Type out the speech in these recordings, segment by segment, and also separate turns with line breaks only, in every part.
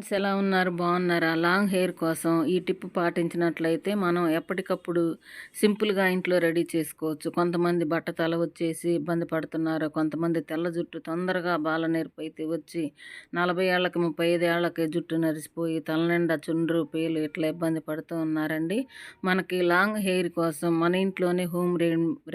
Friends ఎలా ఉన్నారు బాగున్నారా? లాంగ్ హెయిర్ కోసం ఈ టిప్ పాటించినట్లయితే మనం ఎప్పటికప్పుడు సింపుల్గా ఇంట్లో రెడీ చేసుకోవచ్చు. కొంతమంది బట్ట తల వచ్చేసి ఇబ్బంది పడుతున్నారు కొంతమంది తెల్ల జుట్టు తొందరగా బాల నేర్పు అయితే వచ్చి నలభై ఏళ్ళకి ముప్పై ఐదు ఏళ్ళకి జుట్టు నరిసిపోయి తల నిండా చుండ్రు పేలు ఇట్లా ఇబ్బంది పడుతూ ఉన్నారండి. మనకి లాంగ్ హెయిర్ కోసం మన ఇంట్లోనే హోమ్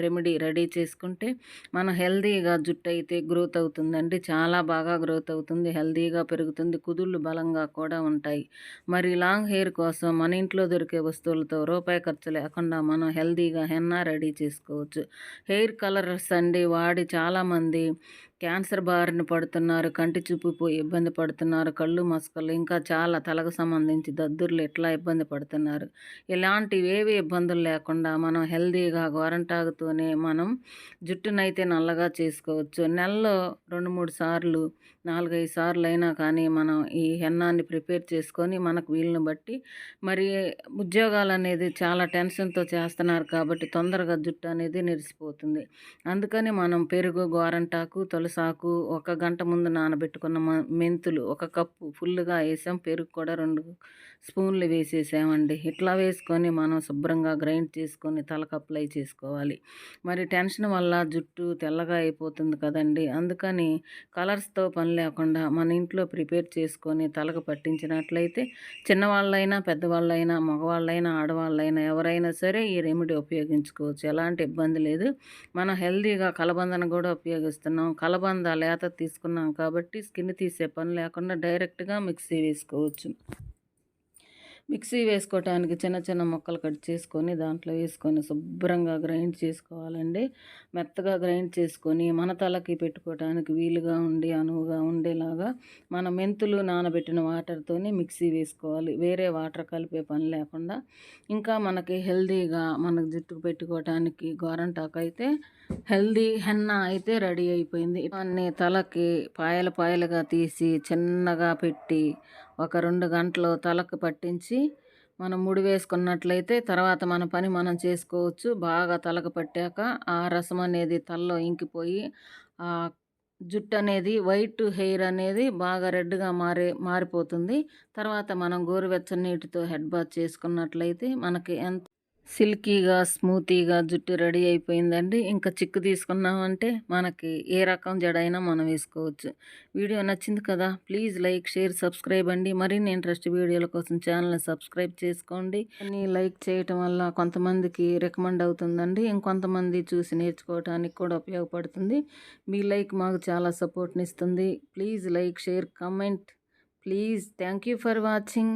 రెమెడీ రెడీ చేసుకుంటే మన హెల్దీగా జుట్టు అయితే గ్రోత్ అవుతుందండి. చాలా బాగా గ్రోత్ అవుతుంది హెల్దీగా పెరుగుతుంది కుదుళ్ళు బలంగా కూడా ఉంటాయి. మరి లాంగ్ హెయిర్ కోసం మన ఇంట్లో దొరికే వస్తువులతో రూపాయి ఖర్చు లేకుండా మనం హెల్దీగా హెన్నా రెడీ చేసుకోవచ్చు. హెయిర్ కలర్స్ అండి వాడి చాలామంది క్యాన్సర్ బారిన పడుతున్నారు కంటి చూపుపోయి ఇబ్బంది పడుతున్నారు కళ్ళు మసకలు ఇంకా చాలా తలకు సంబంధించి దద్దుర్లు ఎట్లా ఇబ్బంది పడుతున్నారు. ఇలాంటివి ఏవి ఇబ్బందులు లేకుండా మనం హెల్దీగా గోరంటాగుతూనే మనం జుట్టునైతే నల్లగా చేసుకోవచ్చు. నెలలో రెండు మూడు సార్లు నాలుగైదు సార్లు అయినా కానీ మనం ఈ హెన్నాన్ని ప్రిపేర్ చేసుకొని మనకు వీలుని బట్టి మరి ఉద్యోగాలు అనేది చాలా టెన్షన్తో చేస్తున్నారు కాబట్టి తొందరగా జుట్టు అనేది నిరిసిపోతుంది అందుకని మనం పెరుగు గోరంటాకు సాకు ఒక గంట ముందు నానబెట్టుకున్న మెంతులు ఒక కప్పు ఫుల్గా వేసాం. పెరుగు కూడా రెండు స్పూన్లు వేసేసామండి. ఇట్లా వేసుకొని మనం శుభ్రంగా గ్రైండ్ చేసుకొని తలకు అప్లై చేసుకోవాలి. మరి టెన్షన్ వల్ల జుట్టు తెల్లగా అయిపోతుంది కదండి. అందుకని కలర్స్తో పని లేకుండా మన ఇంట్లో ప్రిపేర్ చేసుకొని తలకు పట్టించినట్లయితే చిన్నవాళ్ళైనా పెద్దవాళ్ళైనా మగవాళ్ళైనా ఆడవాళ్ళైనా ఎవరైనా సరే ఈ రెమెడీ ఉపయోగించుకోవచ్చు. ఎలాంటి ఇబ్బంది లేదు. మనం హెల్తీగా కలబందన కూడా ఉపయోగిస్తున్నాం. కలబంద లేత తీసుకున్నాం కాబట్టి స్కిన్ తీసే పని లేకుండా డైరెక్ట్గా మిక్సీ వేసుకోవచ్చు. మిక్సీ వేసుకోవటానికి చిన్న చిన్న ముక్కలు కట్ చేసుకొని దాంట్లో వేసుకొని శుభ్రంగా గ్రైండ్ చేసుకోవాలండి. మెత్తగా గ్రైండ్ చేసుకొని మన తలకి పెట్టుకోవటానికి వీలుగా ఉండి అనువుగా ఉండేలాగా మన మెంతులు నానబెట్టిన వాటర్తోనే మిక్సీ వేసుకోవాలి. వేరే వాటర్ కలిపే పని లేకుండా ఇంకా మనకి హెల్దీగా మనకు జుట్టుకు పెట్టుకోవటానికి గోరంటాకు అయితే హెల్దీ హెన్న అయితే రెడీ అయిపోయింది. అన్ని తలకి పాయలు పాయలుగా తీసి చిన్నగా పెట్టి ఒక రెండు గంటలు తలకు పట్టించి మనం ముడి వేసుకున్నట్లయితే తర్వాత మన పని మనం చేసుకోవచ్చు. బాగా తలకు పట్టాక ఆ రసం అనేది తలలో ఇంకిపోయి ఆ జుట్టు అనేది వైట్ హెయిర్ అనేది బాగా రెడ్గా మారే మారిపోతుంది. తర్వాత మనం గోరువెచ్చని నీటితో హెడ్ బాత్ చేసుకున్నట్లయితే మనకి ఎంత సిల్కీగా స్మూతీగా జుట్టు రెడీ అయిపోయిందండి. ఇంకా చిక్కు తీసుకున్నామంటే మనకి ఏ రకం జడైనా మనం వేసుకోవచ్చు. వీడియో నచ్చింది కదా ప్లీజ్ లైక్ షేర్ సబ్స్క్రైబ్ అండి. మరిన్ని ఇంట్రెస్ట్ వీడియోల కోసం ఛానల్ని సబ్స్క్రైబ్ చేసుకోండి. అని లైక్ చేయటం వల్ల కొంతమందికి రికమెండ్ అవుతుందండి. ఇంకొంతమంది చూసి నేర్చుకోవడానికి కూడా ఉపయోగపడుతుంది. మీ లైక్ మాకు చాలా సపోర్ట్ని ఇస్తుంది. Please like share comment. Please thank you for watching.